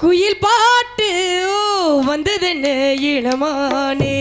குயில் பாட்டு வந்ததுன்னு இளமானே?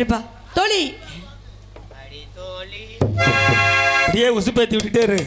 விட்டுப்பா தோழி. அப்படியே உசுப்பேத்தி விட்டுட்டே இரு.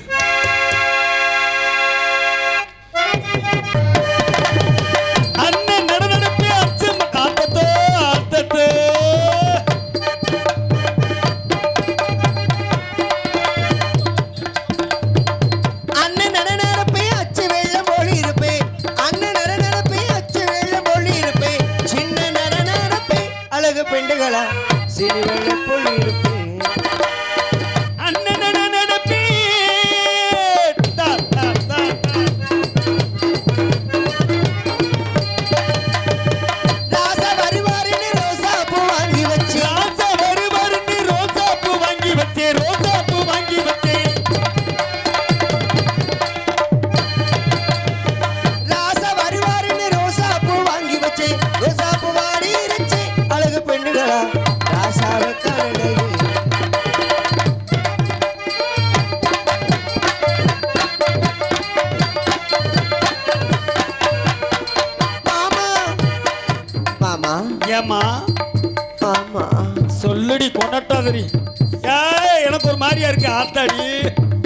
ஆத்தாடி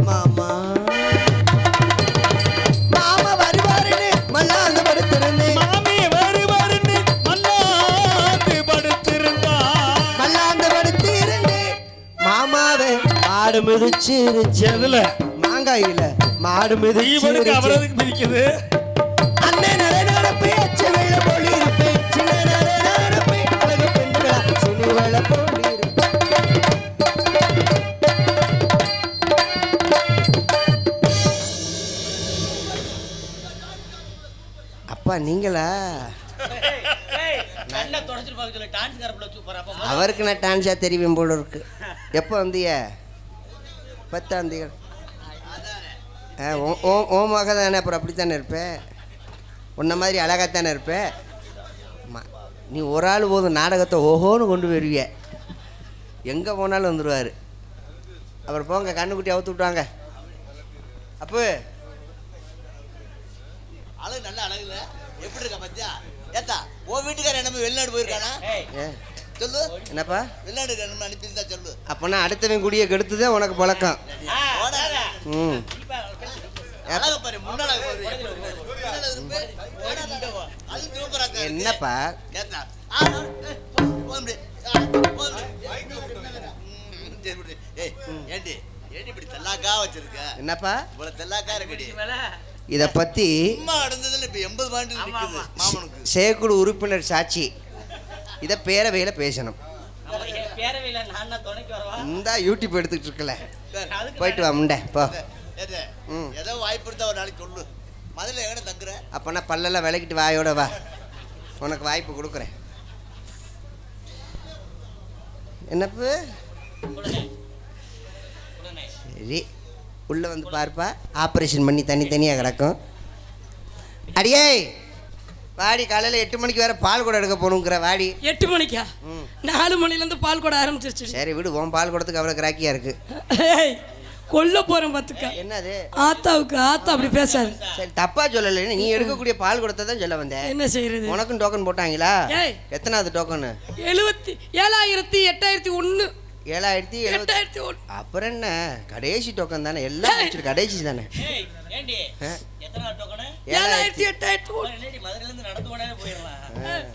மாமா. மாமா வருவாருன்னு மல்லாந்து படுத்திருந்தேன். மாமி வருவாருன்னு மல்லாந்து படுத்திருந்தா மல்லாந்து படுத்திருந்தேன். மாமாவே மாடு மிதிச்சிருச்சு. எதுல? மாங்காயில மாடு மிதிச்சிருச்சு. அவரதுக்கு பிடிக்குது. நீங்களா? அவருக்கு நான் டான்ஸா தெரியும் போல இருக்கு. எப்போ வந்திய? பத்தாம் தேதி. ஆ ஓ- ஓ ஓமாக தானே அப்புறம் அப்படித்தானே இருப்பேன் உன்ன மாதிரி அழகாக தானே இருப்பேன் நீ ஒரு ஆள் போதும் நாடகத்தை ஓஹோன்னு கொண்டு வருவிய எங்கே போனாலும் வந்துடுவார் அப்புறம் போங்க கண்ணுக்குட்டி அவுத்து விட்டாங்க அப்போ. அழகு நல்ல அழகுல. எப்படி இருக்கா பத்தியா ஏத்தா உன் வீட்டுக்காரர் என்ன வெளிநாடு போயிருக்கானா? சொல்லு. என்னப்பா? வெளிநாடு என்ன அனுப்பியிருந்தா சொல்லு. அப்போனா அடுத்தவன் குடியை கெடுத்துதான் உனக்கு பழக்கம். ம். என்னப்பா? ஏத்தா. ஆ, ஆ, ஏய், போ, போகும்படி. ஆ, போகும்படி. ம், சரி, விடு. ஏய், ஏண்டி ஏண்டி இப்படி தெல்லாக்கா வச்சிருக்க? என்னப்பா? இவ்வளவு தெல்லாக்கா இருக்குடி. இதை பற்றி சும்மா நடந்ததுல இப்ப எண்பது பாண்டில் நிக்குது மாமனுக்கு. செயற்குழு உறுப்பினர் சாட்சி. இதை பேரவையில் பேசணும். பேரவையில நான் தான் துணைக்கு வரவா? இந்த யூடியூப் எடுத்துக்கிட்டு இருக்கல. போயிட்டு வா முண்டை போ. ஏதே, ம். ஏதோ வாய்ப்பு இருந்தா ஒரு நாளைக்கு சொல்லு. முதல்ல எங்கட தங்குற? அப்போனா பல்லெல்லாம் விளக்கிட்டு வாயோட வா. உனக்கு வாய்ப்பு கொடுக்குறேன். என்னப்பு? சரி. உள்ளே வந்து பார்ப்பா. ஆப்ரேஷன் பண்ணி தனித்தனியாக கிடக்கும். அடியே வாடி காலையில் எட்டு மணிக்கு வேற பால் கூட எடுக்க போகணுங்கிற வாடி. எட்டு மணிக்கா. நாலு மணிலேருந்து பால் கூட ஆரம்பிச்சிருச்சு. சரி விடு உன் பால் குடத்துக்கு அவ்வளோ கிராக்கியாக இருக்கு. ஏய், கொல்ல போறேன் பாத்துக்க. என்னது? ஆத்தாவுக்கு ஆத்தா அப்படி பேசாரு. சரி தப்பா சொல்லலை நீ எடுக்கக்கூடிய பால் குடத்தை தான் சொல்ல வந்தேன் என்ன செய்யறது? உனக்கும் டோக்கன் போட்டாங்களா. எத்தனாவது டோக்கனு எழுபத்தி ஏழாயிரத்தி எட்டாயிரத்தி ஒன்று ஏழாயிரத்தி எழுபத்தி எட்டாயிரத்தி ஒன்று அப்புறம் என்ன? கடைசி டோக்கன் தானே? எல்லாம் கடைசி தானே? ஏழாயிரத்தி எட்டாயிரத்தி ஒன்று என்னடி மதுரையில இருந்து நடந்து உடனே போயிடலாம்.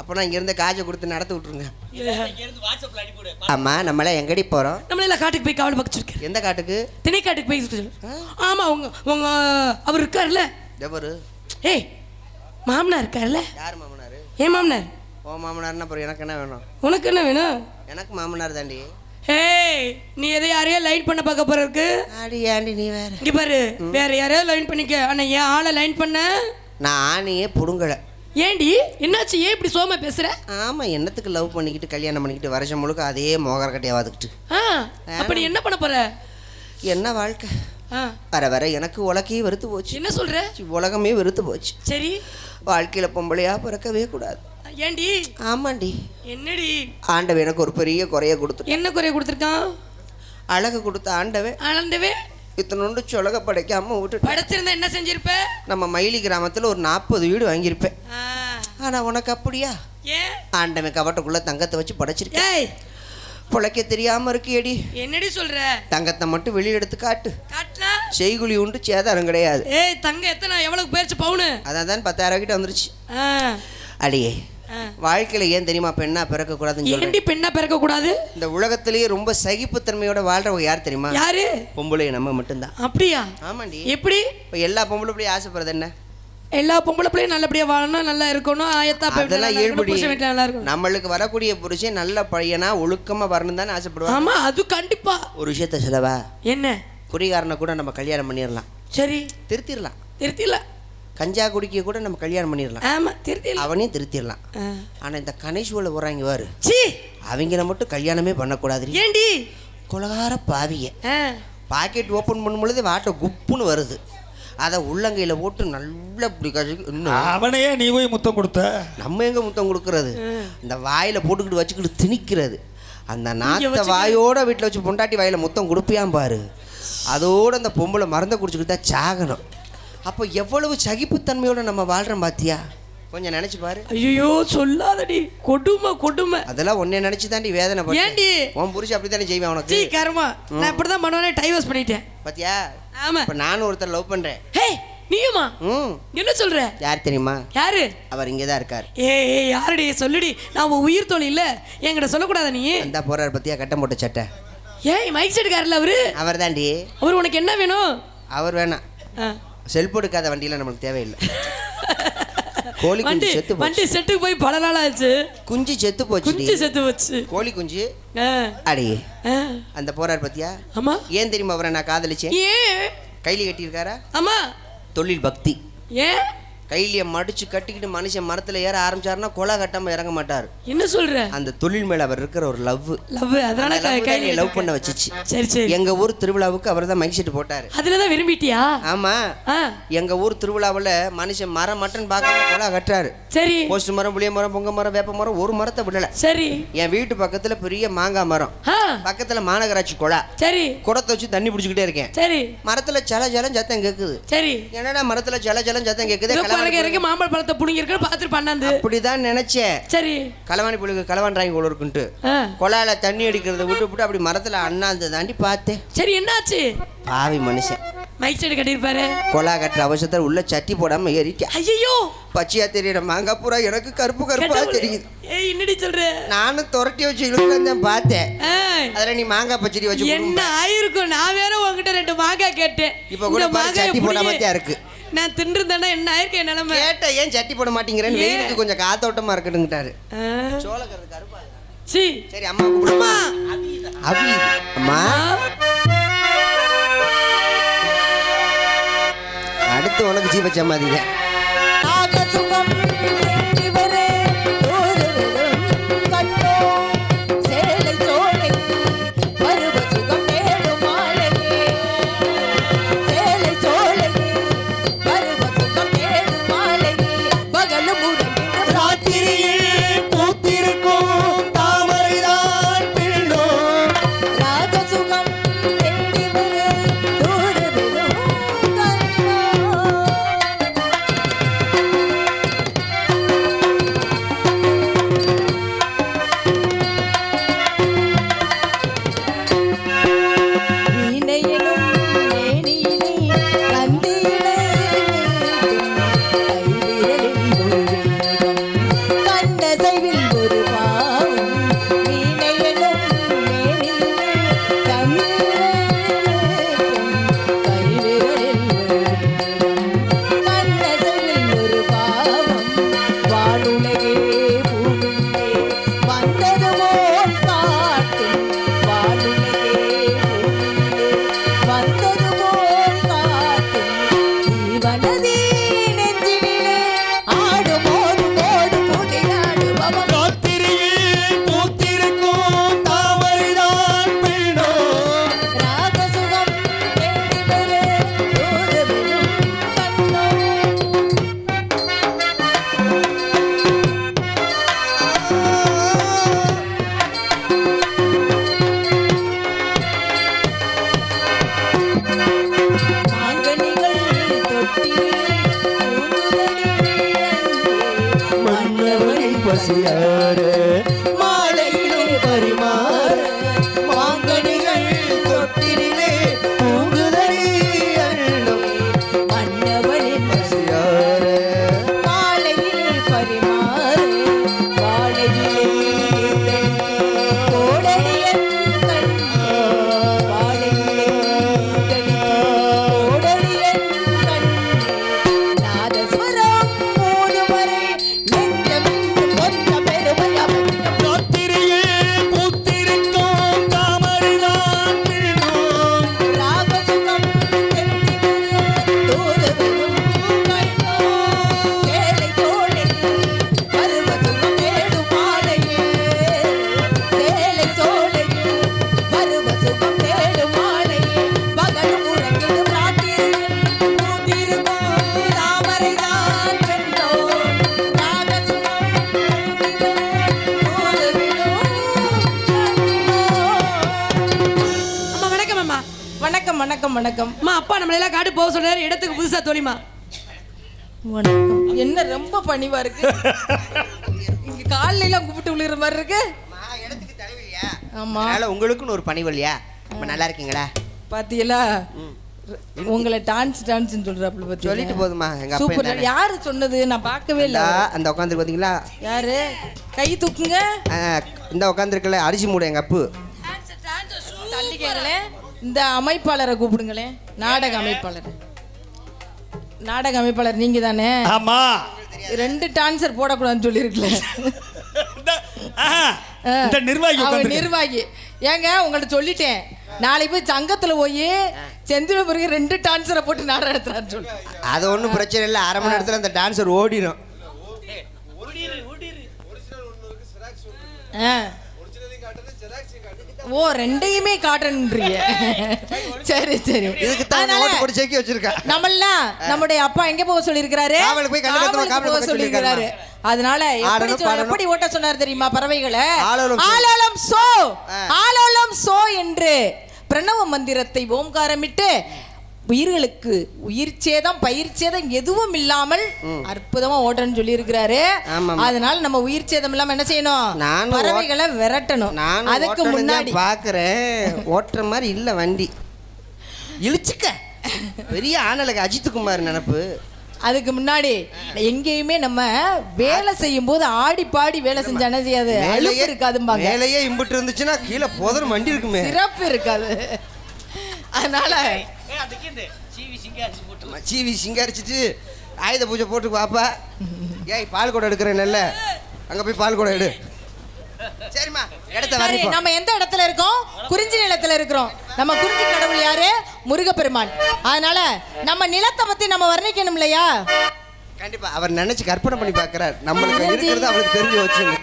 அப்போ நான் இங்கேருந்து காஜை கொடுத்து நடத்தி விட்ருங்க இங்க இருந்து வாட்ஸ்அப்ல அனுப்பிவிடு. ஆமாம் நம்மளாம் எங்கடி போகிறோம் நம்மள எல்லாம் காட்டுக்கு போய் காவல் பக்கிச்சிருக்கேன் எந்த காட்டுக்கு? திணைக்காட்டுக்கு போய் சொல்லு ஆமா உங்க உங்க அவர் இருக்காருல்ல? ஜபரு ஏய் மாமனார் இருக்காருல்ல? யார் மாமனார்? ஏன் மாமனார்? ஓ மாமனார்னா அப்புறம் எனக்கு என்ன வேணும்? உனக்கு என்ன வேணும்? எனக்கு மாமனார் தாண்டி. ஏய் நீ எதை யாரையோ லைன் பண்ண பார்க்க போறதுக்கு ஆடி ஆண்டி நீ வேற. இங்க பாரு வேற யாரையோ லைன் பண்ணிக்க. ஆனா ஏன் ஆளை லைன் பண்ண? நான் ஆணியே புடுங்கலை. ஏண்டி என்னாச்சு? ஏன் இப்படி சோமா பேசுற? ஆமாம் என்னத்துக்கு லவ் பண்ணிக்கிட்டு கல்யாணம் பண்ணிக்கிட்டு வருஷம் முழுக்க அதே மோகரக்கட்டையாக வாதுக்கிட்டு. ஆ அப்ப நீ என்ன பண்ண போற? என்ன வாழ்க்கை? ஆ. வர வர எனக்கு உலகையே வெறுத்து போச்சு. என்ன சொல்ற? உலகமே வெறுத்து போச்சு. சரி. வாழ்க்கையில் பொம்பளையாக பிறக்கவே கூடாது. ஏண்டி? ஆமாண்டி. என்னடி? ஆண்டவன் எனக்கு ஒரு பெரிய குறைய கொடுத்துட்டு என்ன குறைய கொடுத்துருக்கான்? அழகு கொடுத்த ஆண்டவன் ஆனந்தவே? இத்தனொண்டு சொலக படைக்காம விட்டுட்டு படைச்சிருந்தா என்ன செஞ்சிருப்ப? நம்ம மயிலி கிராமத்தில் ஒரு நாற்பது வீடு வாங்கியிருப்பேன். ஆனால் உனக்கு அப்படியா? ஏன் ஆண்டவன் கவட்டுக்குள்ளே தங்கத்தை வச்சு படைச்சிருக்கேன் பிழைக்க தெரியாமல் இருக்கியடி. என்னடி சொல்ற? தங்கத்தை மட்டும் வெளியே எடுத்து காட்டு. காட்டுனா? செய்குழி உண்டு சேதாரம் கிடையாது. ஏய் தங்க எத்தனை? எவ்வளவு போயிருச்சு பவுனு? அதான் தான் பத்தாயிரம் கிட்ட வந்துருச்சு. அடியே. வாழ்க்கையில் ஏன் தெரியுமா பெண்ணா பிறக்கக்கூடாதுன்னு சொல்றேன். ஏண்டி பெண்ணா பிறக்க கூடாது இந்த உலகத்திலேயே ரொம்ப சகிப்புத்தன்மையோட வாழ்றவங்க யார் தெரியுமா? யாரு? பொம்பளை நம்ம மட்டும்தான். அப்படியா? ஆமாண்டி. எப்படி? இப்போ எல்லா பொம்பளை பிள்ளையும் ஆசைப்படுறது என்ன? எல்லா பொம்பளை பிள்ளையும் நல்லபடியா வாழணும் நல்லா இருக்கணும் ஆயத்தா அதெல்லாம் ஏழ்படி. நல்லா இருக்கணும். நம்மளுக்கு வரக்கூடிய புருஷன் நல்ல பையனா ஒழுக்கமா வரணும் தானே ஆசைப்படுவாங்க. ஆமா அது கண்டிப்பா. ஒரு விஷயத்த சொல்லவா? என்ன? குடிகாரனை கூட நம்ம கல்யாணம் பண்ணிடலாம். சரி. திருத்திடலாம். திருத்தில கஞ்சா குடிக்க கூட நம்ம கல்யாணம் பண்ணிடலாம். ஆமா திருத்தில அவனையும் திருத்திடலாம். ஆனா இந்த கணேஷ்வல வராங்க பாரு சி அவங்கள மட்டும் கல்யாணமே பண்ணக்கூடாது. ஏண்டி? கொலகார பாவிய பாக்கெட் ஓப்பன் பண்ணும் பொழுது வாட்டை குப்புன்னு வருது. அதை உள்ளங்கையில் போட்டு நல்லா இப்படி இன்னும். அவனையே நீ போய் முத்தம் கொடுத்த? நம்ம எங்க முத்தம் கொடுக்கறது? இந்த வாயில போட்டுக்கிட்டு வச்சுக்கிட்டு திணிக்கிறது. அந்த நாத்த வாயோட வீட்டில் வச்சு பொண்டாட்டி வாயில முத்தம் கொடுப்பியாம் பாரு. அதோட அந்த பொம்பளை மருந்தை குடிச்சுக்கிட்டு தான் சாகணும். அப்போ எவ்வளவு சகிப்புத்தன்மையோட நம்ம வாழ்றோம் பாத்தியா? கொஞ்சம் நினைச்சு பாரு. ஐயோ சொல்லாதடி. கொடுமை கொடுமை. அதெல்லாம் உன்னை நினைச்சு தாண்டி வேதனை ஏண்டி? உன் புருஷன் அப்படித்தானே செய்வேன் சீ உனக்கு கருமா. நான் இப்படிதான் பண்ணுவேனே டைவர்ஸ் பண்ணிட்டேன். பாத்தியா? ஆமா. இப்ப நானும் ஒருத்தர் லவ் பண்றேன். ஹே நீயுமா? ம். என்ன சொல்ற? யார் தெரியுமா? யாரு? அவர் இங்கே தான் இருக்கார். ஏய் ஏய் யாருடி? சொல்லுடி. நான் உன் உயிர் தோழி இல்ல. என்கிட்ட சொல்லக்கூடாத நீ? அந்த போறார் பத்தியா கட்டம் போட்ட சட்டை. ஏய் மைக் செட்டுக்காரல அவரு அவர்? தாண்டி அவர் உனக்கு என்ன வேணும்? அவர் வேணாம். ஆ. செல்ஃப் எடுக்காத வண்டியில நம்மளுக்கு தேவையில்லை. கோழி குஞ்சு வண்டி செத்து போச்சு. வண்டி செட்டுக்கு போய் பல நாள் ஆச்சு. குஞ்சு செத்து போச்சு குஞ்சு செத்து போச்சு. கோழி குஞ்சு? ஆ, அடி. ஆ. அந்த போறார் பத்தியா? ஆமா. ஏன் தெரியுமா அவரை நான் காதலிச்சேன்? ஏன்? கைலி கட்டியிருக்காரா? ஆமா. தொழில் பக்தி. ஏன்? கைலிய மடிச்சு கட்டிக்கிட்டு மனுஷன் மரத்துல ஏற ஆரம்பிச்சாருன்னா கொலை கட்டாம இறங்க மாட்டார். என்ன சொல்ற? அந்த தொழில் மேல அவர் இருக்கிற ஒரு லவ். லவ் அதனால லவ் பண்ண வச்சுச்சு. சரி சரி. எங்க ஊர் திருவிழாவுக்கு அவர் தான் மைக் செட் போட்டாரு. அதுலதான் விரும்பிட்டியா? ஆமா. எங்க ஊர் திருவிழாவுல மனுஷன் மரம் மட்டன் பார்க்காம கொலை கட்டுறாரு. சரி. போஸ்ட் மரம் புளிய மரம் பொங்க மரம் வேப்ப மரம் ஒரு மரத்தை விடல. சரி. என் வீட்டு பக்கத்துல பெரிய மாங்காய் மரம். பக்கத்துல மாநகராட்சி கொலா. சரி. குடத்தை வச்சு தண்ணி பிடிச்சிக்கிட்டே இருக்கேன். சரி. மரத்துல சல ஜலம் சத்தம் கேக்குது. சரி. என்னடா மரத்துல ஜல ஜலம் சத்தம் கேக்குது? பாருங்க இறங்கி மாம்பழ பழத்தை புடுங்கி இருக்க பாத்துட்டு பண்ணாந்து. அப்படிதான் நினைச்சேன். சரி. களவாணி புழுகு களவாண்டாங்க போல இருக்குன்ட்டு. ஆ. கொலால தண்ணி அடிக்கிறத விட்டு விட்டு அப்படி மரத்துல அண்ணாந்து தாண்டி பார்த்தேன். சரி என்னாச்சு? பாவி மனுஷன். Mic set கட்டியிருப்பாரு. கொலா கட்டுற அவசரத்தில் உள்ள சட்டி போடாம ஏறிட்டேன். ஐயோ பச்சையா தெரியற மாங்காய் பூரா எனக்கு கருப்பு கருப்பா தெரியுது. ஏய் என்னடி சொல்ற? நானும் துரட்டி வச்சு இழுக்கிறேன் பார்த்தேன். அதுல நீ மாங்காய் பச்சடி வச்சு என்ன. ஆயிருக்கும்? நான் வேற உங்ககிட்ட ரெண்டு மாங்காய் கேட்டேன். இப்ப கூட மாங்காயை சட்டி போடாம தான் இருக்கு. நான் தின்றுந்தேன்னா என்ன ஆயிருக்கு என் நிலைமை? கேட்ட ஏன் சட்டி போட மாட்டேங்கிறேன்னு? வெயிலுக்கு கொஞ்சம் காத்தோட்டமா இருக்கட்டுங்கிட்டாரு சோளக்கறது கருப்பா இருக்கு. சீ. சரி அம்மா கூப்பிடு. அம்மா. அவி அம்மா. அடுத்து உனக்கு ஜீவ Senhor. வணக்கம் வணக்கம். அம்மா அப்பா நம்மள எல்லாம் காட்டு போக சொன்னாரு. இடத்துக்கு புதுசா தோழிமா வணக்கம். என்ன ரொம்ப பணிவா இருக்கு? இங்க காலையில எல்லாம் கும்பிட்டு விழுகிற மாதிரி இருக்கு. ஆமா. அதனால உங்களுக்குன்னு ஒரு பணிவல்லையா? இப்ப நல்லா இருக்கீங்களா? பாத்தீங்களா உங்களை டான்ஸ் டான்ஸ்னு சொல்றாப்புல பத்தி சொல்லிட்டு போதுமா எங்க அப்பா சூப்பர். என்ன யாரு சொன்னது? நான் பார்க்கவே இல்ல. அந்த உட்காந்து பாத்தீங்களா? யாரு? கை தூக்குங்க. இந்த உட்காந்துருக்கல அரிசி மூட எங்க அப்பு. தள்ளிக்கங்களே இந்த அமைப்பாளரை கூப்பிடுங்களேன். நாடக அமைப்பாளர். நாடக அமைப்பாளர் நீங்க தானே? ஆமா. ரெண்டு டான்சர் போடக்கூடாதுன்னு சொல்லியிருக்கல. இந்த- நிர்வாகி. நிர்வாகி. ஏங்க உங்கள்ட்ட சொல்லிட்டேன். நாளைக்கு போய் சங்கத்துல போய் செந்தில பிறகு ரெண்டு டான்சரை போட்டு நாடகம் எடுத்துறான்னு சொல்லு அது ஒன்றும் பிரச்சனை இல்லை. அரை மணி நேரத்தில் அந்த டான்ஸர் ஓடிடும் ஓடிரு ஓடிரு ஆ. ஓ ரெண்டையுமே காட்டணுன்றீங்க சரி சரி. இதுக்கு தான் ஓட்டு போட்டு செக்கி வச்சிருக்கா. நம்மெல்லாம் நம்முடைய அப்பா எங்க போக சொல்லியிருக்கிறாரு? காவலுக்கு போய் காவலுக்கு போக சொல்லியிருக்கிறாரு. அதனால எப்படி ஓட்ட சொன்னார் தெரியுமா பறவைகளை? ஆலோலம் சோ. ஆலோலம் சோ என்று பிரணவ மந்திரத்தை ஓம்காரமிட்டு உயிர்களுக்கு உயிர் சேதம் பயிர் சேதம் எதுவும் இல்லாமல் அற்புதமா ஓட்டணும்னு சொல்லி இருக்கிறாரு. அதனால நம்ம உயிர் சேதம் இல்லாம என்ன செய்யணும்? பறவைகளை விரட்டணும். நான் அதுக்கு முன்னாடி. பார்க்குறேன் ஓட்டுற மாதிரி இல்லை வண்டி. இழுச்சுக்க. பெரிய ஆனலுக்கு அஜித்குமார் நினப்பு. அதுக்கு முன்னாடி எங்கேயுமே நம்ம வேலை செய்யும் போது ஆடி பாடி வேலை செஞ்சா என்ன செய்யாது? அலுப்பு இருக்காதும்பாங்க. மேலேயே இம்புட்டு இருந்துச்சுன்னா கீழே போதும் வண்டி இருக்குமே சிறப்பு இருக்காது. அதனால சிவி சிங்காரிச்சிட்டு ஆயுத பூஜை போட்டு பாப்பா ஏய் பால் குடம் எடுக்கிறேன் நல்ல. அங்க போய் பால் குடம் எடு. சரிம்மா இடத்த சரி வரைக்கும் நம்ம எந்த இடத்துல இருக்கோம்? குறிஞ்சி நிலத்துல இருக்கிறோம். நம்ம குறிஞ்சி கடவுள் யாரு? முருகப்பெருமான். அதனால நம்ம நிலத்தை பத்தி நம்ம வர்ணிக்கணும் இல்லையா? கண்டிப்பா அவர் நினைச்சு கற்பனை பண்ணி பார்க்கறார். நம்மளுக்கு இருக்கிறது அவளுக்கு தெரிஞ்சு வச்சுங்க.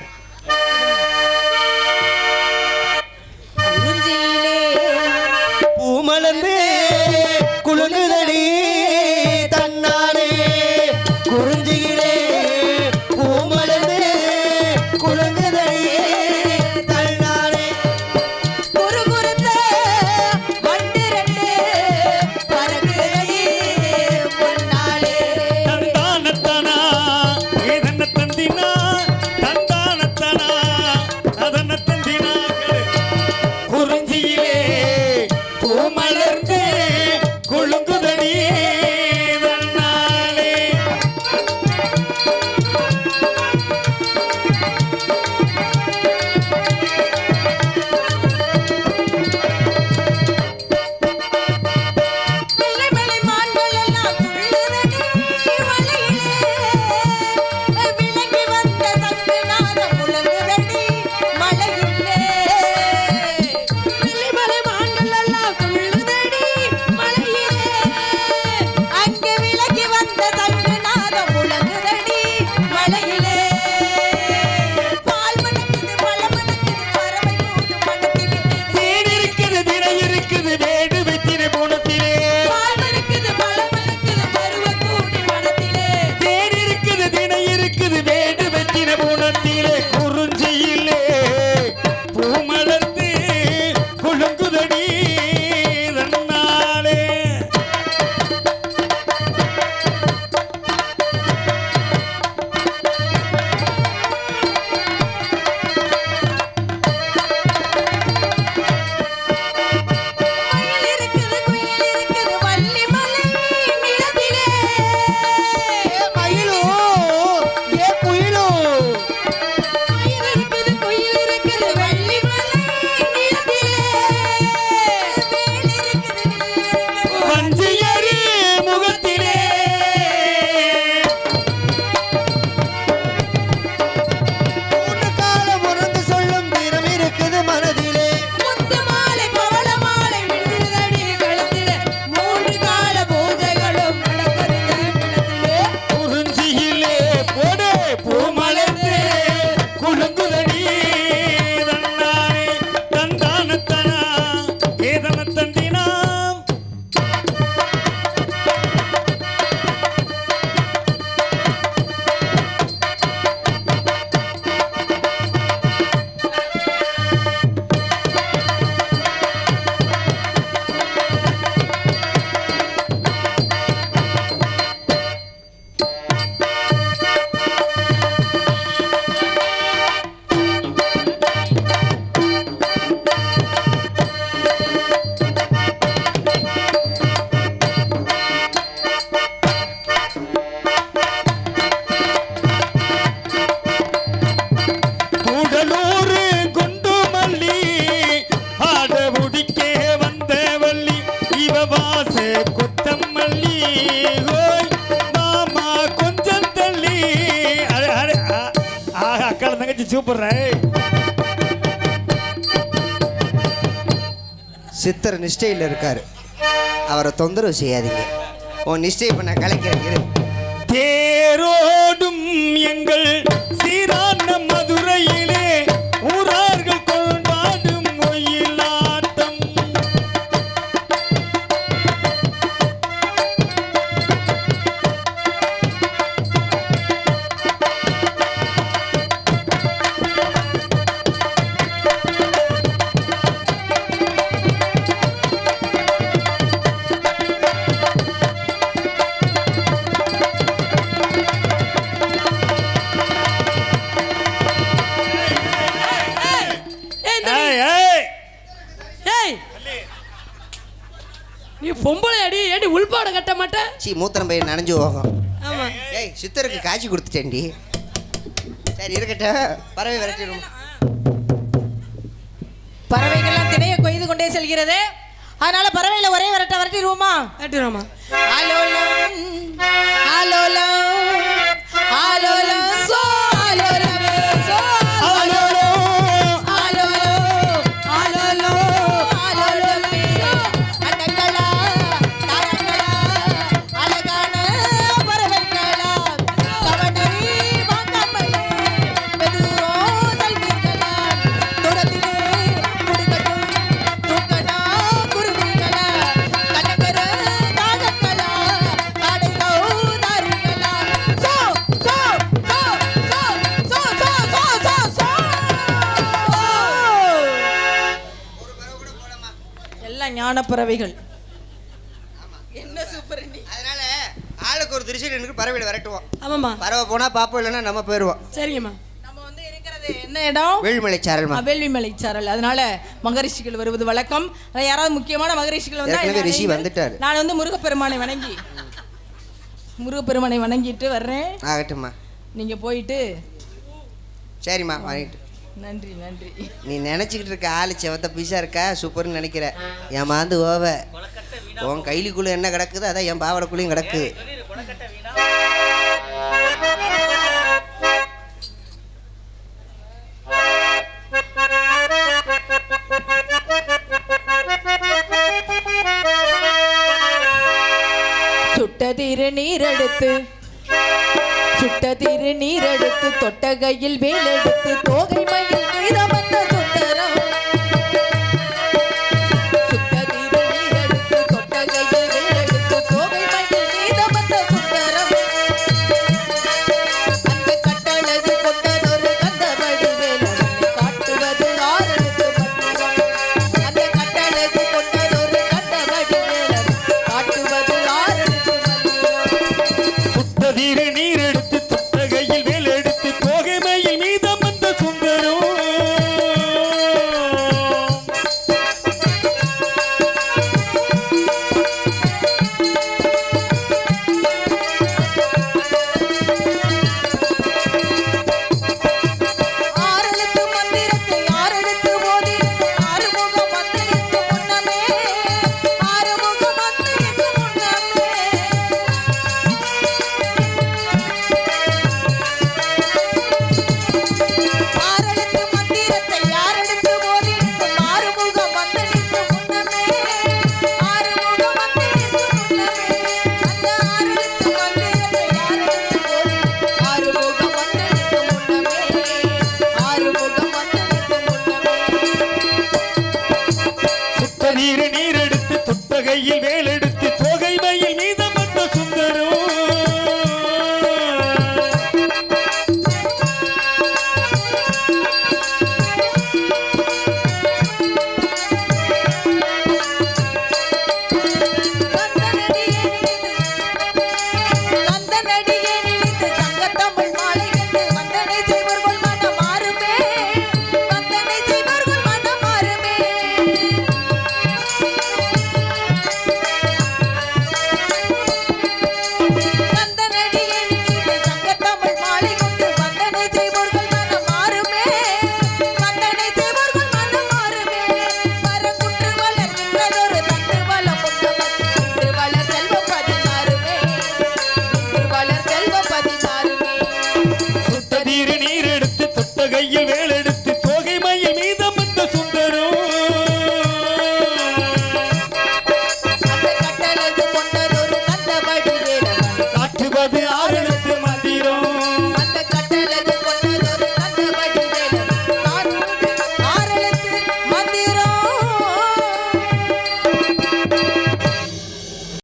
கூப்பிடுறேன். சித்தர் நிஷ்டையில் இருக்காரு. அவரை தொந்தரவு செய்யாதீங்க. உன் நிஷ்டையை பண்ண நான் கலைக்கிறேன் சீ மூத்திரம் பையன் நனைஞ்சு போகும். ஆமா. ஏய் சித்தருக்கு காட்சி கொடுத்துட்டேன்டி. சரி இருக்கட்டும். பறவை விரட்டிடும் பறவைகள்லாம் திணையை கொய்து கொண்டே செல்கிறது. அதனால பறவைகளை ஒரே விரட்ட விரட்டிடுவோமா கட்டுறோமா ஆலோலம் ஆலோலம் ஆலோலம். பறவைகள். என்ன சூப்பர் நீ. அதனால ஆளுக்கு ஒரு திருச்சி நின்று பறவைகளை விரட்டுவோம். ஆமாம்மா. பறவை போனா பாப்போம் இல்லைன்னா நம்ம போயிடுவோம் சரிங்கம்மா. நம்ம வந்து இருக்கிறது என்ன இடம்? வேல்மலை சாரல்மா வேள்விமலை சாரல். அதனால மகரிஷிகள் வருவது வழக்கம். அதான் யாராவது முக்கியமான மகரிஷிகள் வந்தா ஏற்கனவே ரிஷி அழைங்க. வந்துட்டாரு. நான் வந்து முருகப்பெருமானை வணங்கி. முருகப்பெருமானை வணங்கிட்டு வர்றேன். ஆகட்டும்மா. நீங்க போயிட்டு சரிம்மா வாங்கிட்டு. நன்றி நன்றி. நீ நினச்சிக்கிட்டு இருக்க ஆளு செவத்த பீஸா இருக்கா? சூப்பர்னு நினைக்கிற. என் மாந்து ஓவ. உன் கைலிக்குள்ள என்ன கிடக்குது அதான் என் பாவடைக்குள்ளேயும் கிடக்குது. குணக்கட்ட வீணா சுட்ட திருநீரெடுத்து சுட்ட தொட்டகையில் வேலெடுத்து தோகை மயில் மீதமந்த